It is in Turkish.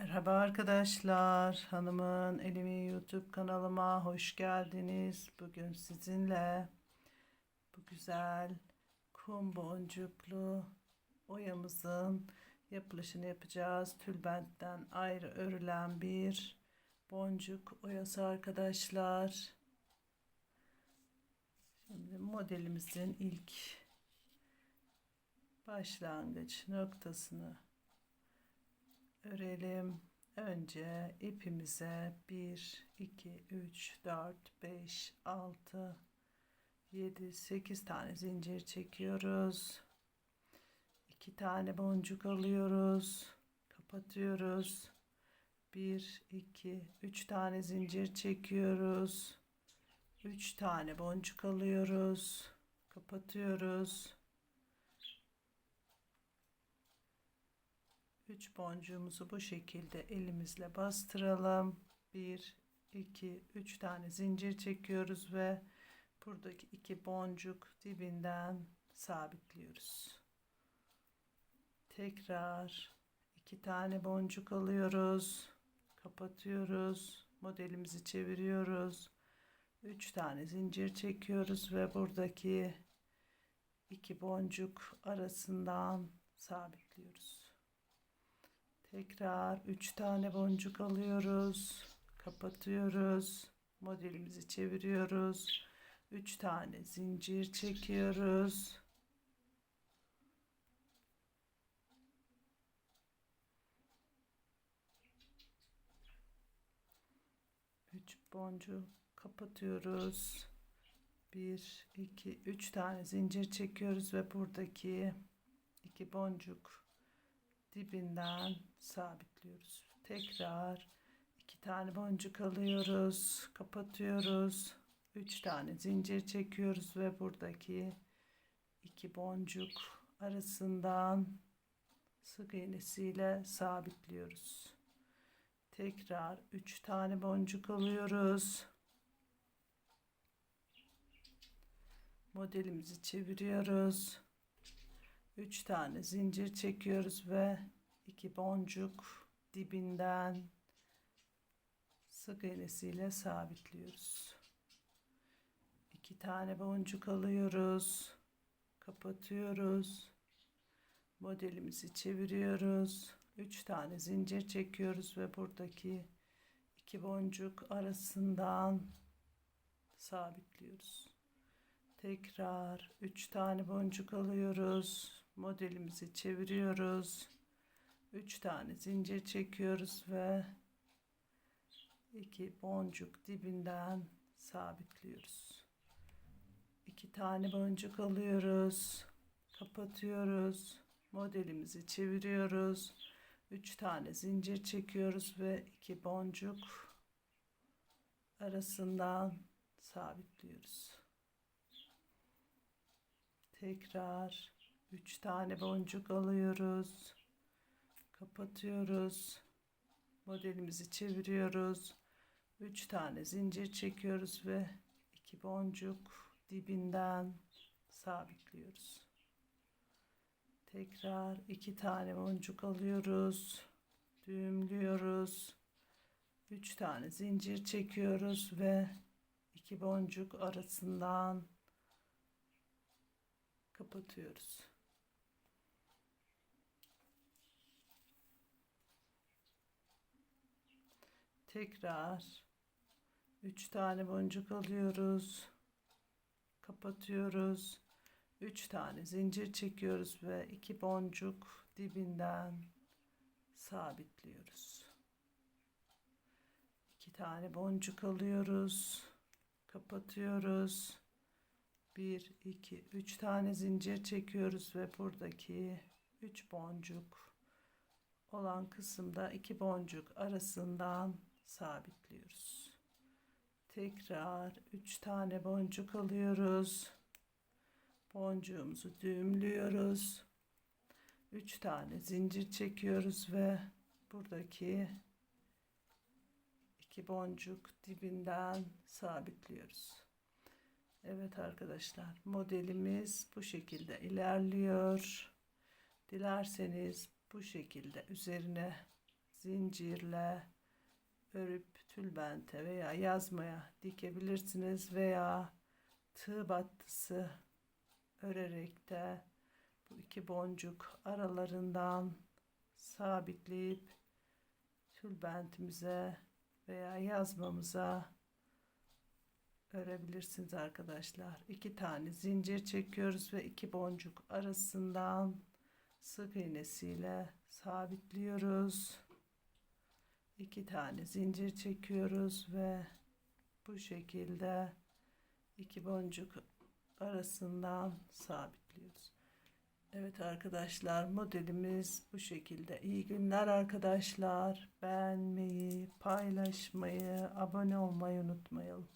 Merhaba arkadaşlar. Hanımın Elimi YouTube kanalıma hoş geldiniz. Bugün sizinle bu güzel kum boncuklu oyamızın yapılışını yapacağız. Tülbentten ayrı örülen bir boncuk oyası arkadaşlar. Şimdi modelimizin ilk başlangıç noktasını örelim. Önce ipimize 1, 2, 3, 4, 5, 6, 7, 8 tane zincir çekiyoruz. 2 tane boncuk alıyoruz. Kapatıyoruz. 1, 2, 3 tane zincir çekiyoruz. 3 tane boncuk alıyoruz. Kapatıyoruz. 3 boncuğumuzu bu şekilde elimizle bastıralım. 1 2 3 tane zincir çekiyoruz ve buradaki iki boncuk dibinden sabitliyoruz. Tekrar iki tane boncuk alıyoruz. Kapatıyoruz. Modelimizi çeviriyoruz. 3 tane zincir çekiyoruz ve buradaki iki boncuk arasından sabitliyoruz. Tekrar 3 tane boncuk alıyoruz. Kapatıyoruz. Modelimizi çeviriyoruz. 3 tane zincir çekiyoruz. Üç boncuk kapatıyoruz. 1 2 3 tane zincir çekiyoruz ve buradaki iki boncuk dibinden sabitliyoruz. Tekrar iki tane boncuk alıyoruz, kapatıyoruz. Üç tane zincir çekiyoruz ve buradaki iki boncuk arasından sık iğnesiyle sabitliyoruz. Tekrar üç tane boncuk alıyoruz. Modelimizi çeviriyoruz. 3 tane zincir çekiyoruz ve iki boncuk dibinden sık iğnesiyle sabitliyoruz. 2 tane boncuk alıyoruz. Kapatıyoruz. Modelimizi çeviriyoruz. 3 tane zincir çekiyoruz ve buradaki iki boncuk arasından sabitliyoruz. Tekrar 3 tane boncuk alıyoruz modelimizi çeviriyoruz. 3 tane zincir çekiyoruz ve iki boncuk dibinden sabitliyoruz. 2 tane boncuk alıyoruz. Kapatıyoruz. Modelimizi çeviriyoruz. 3 tane zincir çekiyoruz ve iki boncuk arasından sabitliyoruz. Tekrar 3 tane boncuk alıyoruz. Kapatıyoruz. Modelimizi çeviriyoruz. 3 tane zincir çekiyoruz ve 2 boncuk dibinden sabitliyoruz. Tekrar 2 tane boncuk alıyoruz. Düğümlüyoruz. 3 tane zincir çekiyoruz ve 2 boncuk arasından kapatıyoruz. Tekrar 3 tane boncuk alıyoruz. Kapatıyoruz. 3 tane zincir çekiyoruz ve 2 boncuk dibinden sabitliyoruz. 2 tane boncuk alıyoruz. Kapatıyoruz. 1 2 3 tane zincir çekiyoruz ve buradaki 3 boncuk olan kısımda iki boncuk arasından sabitliyoruz. Tekrar 3 tane boncuk alıyoruz. Boncuğumuzu düğümlüyoruz. 3 tane zincir çekiyoruz ve buradaki iki boncuk dibinden sabitliyoruz. Evet arkadaşlar modelimiz bu şekilde ilerliyor. Dilerseniz bu şekilde üzerine zincirle örüp tülbente veya yazmaya dikebilirsiniz veya tığ battısı örerek de bu iki boncuk aralarından sabitleyip tülbentimize veya yazmamıza örebilirsiniz arkadaşlar. İki tane zincir çekiyoruz ve iki boncuk arasından sık iğnesiyle sabitliyoruz. İki tane zincir çekiyoruz ve bu şekilde iki boncuk arasından sabitliyoruz. Evet arkadaşlar modelimiz bu şekilde. İyi günler arkadaşlar. Beğenmeyi, paylaşmayı, abone olmayı unutmayalım.